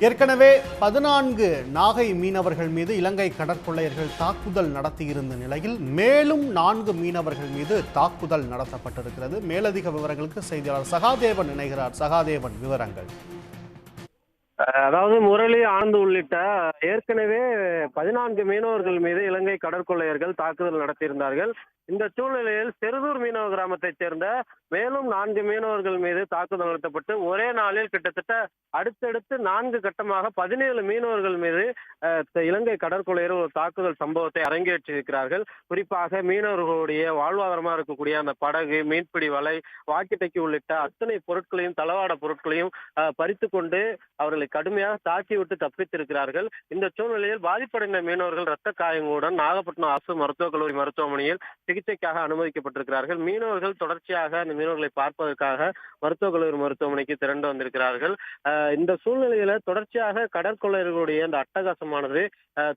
ஏற்கனவே பதினான்கு நாகை மீனவர்கள் மீது இலங்கை கடற்கொள்ளையர்கள் தாக்குதல் நடத்தியிருந்த நிலையில் மேலும் நான்கு மீனவர்கள் மீது தாக்குதல் நடத்தப்பட்டிருக்கிறது. மேலதிக விவரங்களுக்கு செய்தியாளர் சகாதேவன் இணைகிறார். சகாதேவன் விவரங்கள். அஹ் அதாவது முரளி ஆனந்த் உள்ளிட்ட ஏற்கனவே பதினான்கு மீனவர்கள் மீது இலங்கை கடற்கொள்ளையர்கள் தாக்குதல் நடத்தியிருந்தார்கள். இந்த சூழ்நிலையில் செருதூர் மீனவ கிராமத்தைச் சேர்ந்த மேலும் நான்கு மீனவர்கள் மீது தாக்குதல் நடத்தப்பட்டு ஒரே நாளில் கிட்டத்தட்ட அடுத்தடுத்து நான்கு கட்டமாக பதினேழு மீனவர்கள் மீது இலங்கை கடற்கொள்ளையர் ஒரு தாக்குதல் சம்பவத்தை அரங்கேற்றியிருக்கிறார்கள். குறிப்பாக மீனவர்களுடைய வாழ்வாதாரமாக இருக்கக்கூடிய அந்த படகு மீன்பிடி வலை வாக்கிட்டைக்கு உள்ளிட்ட அத்தனை பொருட்களையும் தளவாட பொருட்களையும் பறித்து கொண்டு அவர்களை கடுமையாக தாக்கிவிட்டு தப்பித்திருக்கிறார்கள். இந்த சூழ்நிலையில் பாதிப்படைந்த மீனவர்கள் ரத்த காயங்களுடன் நாகப்பட்டினம் அரசு மருத்துவக் கல்லூரி மருத்துவமனையில் சிகிச்சைக்காக அனுமதிக்கப்பட்டிருக்கிறார்கள். மீனவர்கள் தொடர்ச்சியாக அந்த மீனவர்களை பார்ப்பதற்காக மருத்துவக் கல்லூரி மருத்துவமனைக்கு திரண்டு வந்திருக்கிறார்கள். இந்த சூழ்நிலையில தொடர்ச்சியாக கடற்கொள்ளையர்களுடைய இந்த அட்டகாசமானது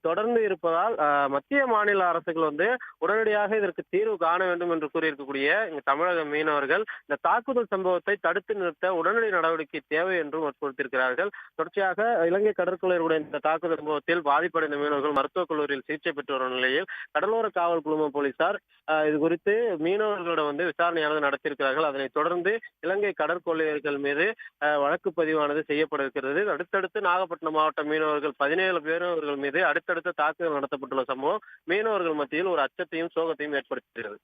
தொடர்ந்து இருப்பதால் மத்திய மாநில அரசுகள் வந்து உடனடியாக இதற்கு தீர்வு காண வேண்டும் என்று கூறியிருக்கக்கூடிய இங்க தமிழக மீனவர்கள் இந்த தாக்குதல் சம்பவத்தை தடுத்து நிறுத்த உடனடி நடவடிக்கை தேவை என்றும் வற்புறுத்தியிருக்கிறார்கள். தொடர்ச்சியாக இலங்கை கடற்கொள்ளையர்களுடைய இந்த தாக்குதல் சம்பவத்தில் பாதிப்படைந்த மீனவர்கள் மருத்துவக் கல்லூரியில் சிகிச்சை பெற்று வரும் நிலையில் கடலோர காவல் குழும போலீசார் இது குறித்து மீனவர்களோட வந்து விசாரணையானது நடத்தியிருக்கிறார்கள். அதனைத் தொடர்ந்து இலங்கை கடற்கொள்ளையர்கள் மீது வழக்கு பதிவானது செய்யப்பட இருக்கிறது அடுத்தடுத்து நாகப்பட்டினம் மாவட்ட மீனவர்கள் பதினேழு மீனவர்கள் மீது அடுத்தடுத்து தாக்குதல் நடத்தப்பட்டுள்ள சம்பவம் மீனவர்கள் மத்தியில் ஒரு அச்சத்தையும் சோகத்தையும் ஏற்படுத்துகிறது